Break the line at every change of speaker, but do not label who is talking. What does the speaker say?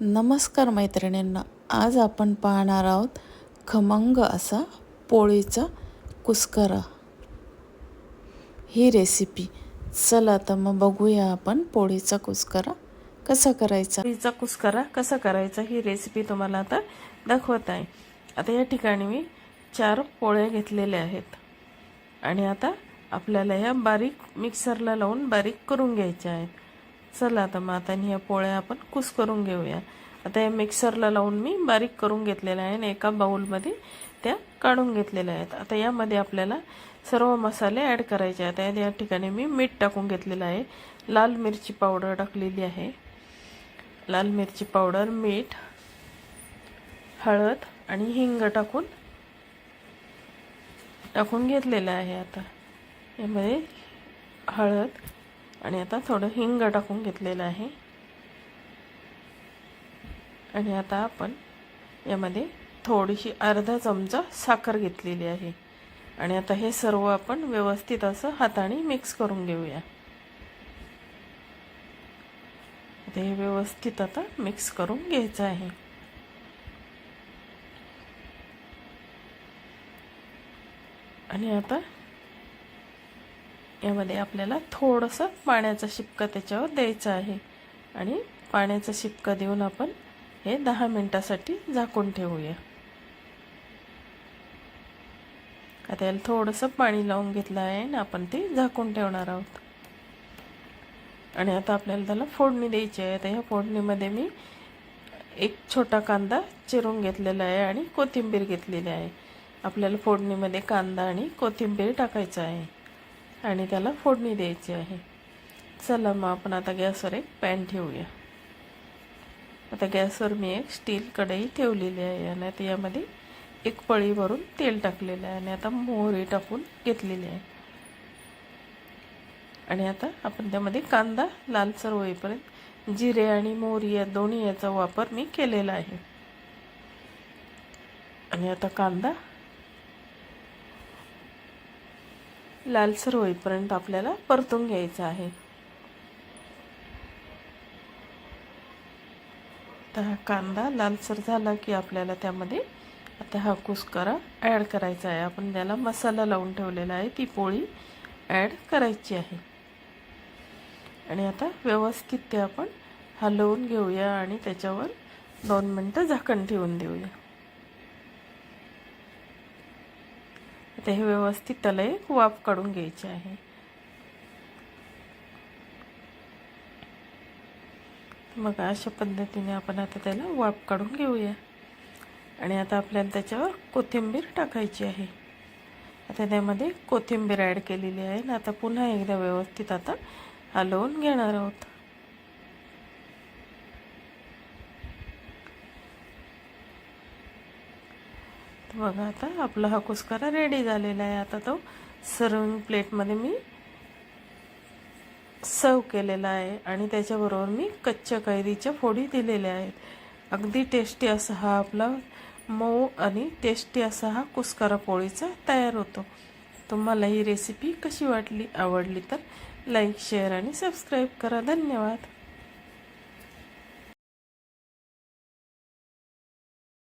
नमस्कार मैत्रिणींना आज आपण पाहणार आहोत खमंग असा पोळीचा कुस्करा. ही रेसिपी चला तर मग बघूया आपण पोळीचा कुस्करा कसा करायचा. पोळीचा कुस्करा कसा करायचा ही रेसिपी तुम्हाला आता दाखवत आहे. आता या ठिकाणी मी चार पोळ्या घेतलेल्या आहेत. आणि आता आपल्याला ह्या बारीक मिक्सरला लावून बारीक करून घ्यायच्या आहेत. चला आता मग आता ह्या पोळ्या आपण कुस करून घेऊया. आता या मिक्सरला लावून मी बारीक करून घेतलेल्या आहे आणि एका बाऊलमध्ये त्या काढून घेतलेल्या आहेत. आता यामध्ये आपल्याला सर्व मसाले ॲड करायचे आहेत. या ठिकाणी मी मीठ टाकून घेतलेलं आहे. लाल मिरची पावडर टाकलेली आहे. लाल मिरची पावडर मीठ हळद आणि हिंग टाकून टाकून घेतलेलं आहे आता. यामध्ये हळद आणि आता थोडं हिंग टाकून घेतलेलं आहे. आणि आता आपण यामध्ये थोडीशी अर्धा चमचा साखर घेतलेली आहे. आणि आता हे सर्व आपण व्यवस्थित असं हाताने मिक्स करून घेऊया. आता हे व्यवस्थित आता मिक्स करून घ्यायचं आहे. आणि आता यामध्ये आपल्याला थोडंसं पाण्याचा शिपका त्याच्यावर द्यायचा आहे. आणि पाण्याचा शिपका देऊन आपण हे दहा मिनटासाठी झाकून ठेवूया. आता याला थोडंसं पाणी लावून घेतलं आहे आणि आपण ते झाकून ठेवणार आहोत. आणि आता आपल्याला त्याला फोडणी द्यायची आहे. आता ह्या फोडणीमध्ये मी एक छोटा कांदा चिरून घेतलेला आहे आणि कोथिंबीर घेतलेली आहे. आपल्याला फोडणीमध्ये कांदा आणि कोथिंबीर टाकायचं आहे. आणि त्याला फोडणी द्यायची आहे. चला मग आपण आता गॅसवर एक पॅन ठेवूया. आता गॅसवर मी एक स्टील कढई ठेवलेली आहे आणि आता यामध्ये एक पळी भरून तेल टाकलेलं आहे आणि आता मोहरी टाकून घेतलेली आहे. आणि आता आपण त्यामध्ये कांदा लालसर होईपर्यंत जिरे आणि मोहरी या दोन्ही याचा वापर मी केलेला आहे. आणि आता कांदा लालसर होईपर्यंत आपल्याला परतून घ्यायचं आहे. तर हा कांदा लालसर झाला की आपल्याला त्यामध्ये आता हा कुस्करा ॲड करायचा आहे. आपण त्याला मसाला लावून ठेवलेला आहे. ती पोळी ॲड करायची आहे. आणि आता व्यवस्थित ते आपण हलवून घेऊया आणि त्याच्यावर दोन मिनटं झाकण ठेवून देऊया. आता हे व्यवस्थित त्याला एक वाफ काढून घ्यायची आहे. मग अशा पद्धतीने आपण आता त्याला वाफ काढून घेऊया. आणि आता आपल्याला त्याच्यावर कोथिंबीर टाकायची आहे. आता त्यामध्ये कोथिंबीर ॲड केलेली आहे. आणि आता पुन्हा एकदा व्यवस्थित आता हलवून घेणार आहोत. बघा आता आपला हा कुस्करा रेडी झालेला आहे. आता तो सर्विंग प्लेटमध्ये मी सर्व केलेला आहे. आणि त्याच्याबरोबर मी कच्च्या कैरीच्या फोडी दिलेल्या आहेत. अगदी टेस्टी असा हा आपला मऊ आणि टेस्टी असा हा कुस्करा पोळीचा तयार होतो. तुम्हाला ही रेसिपी कशी वाटली आवडली तर लाईक शेअर आणि सबस्क्राईब करा. धन्यवाद.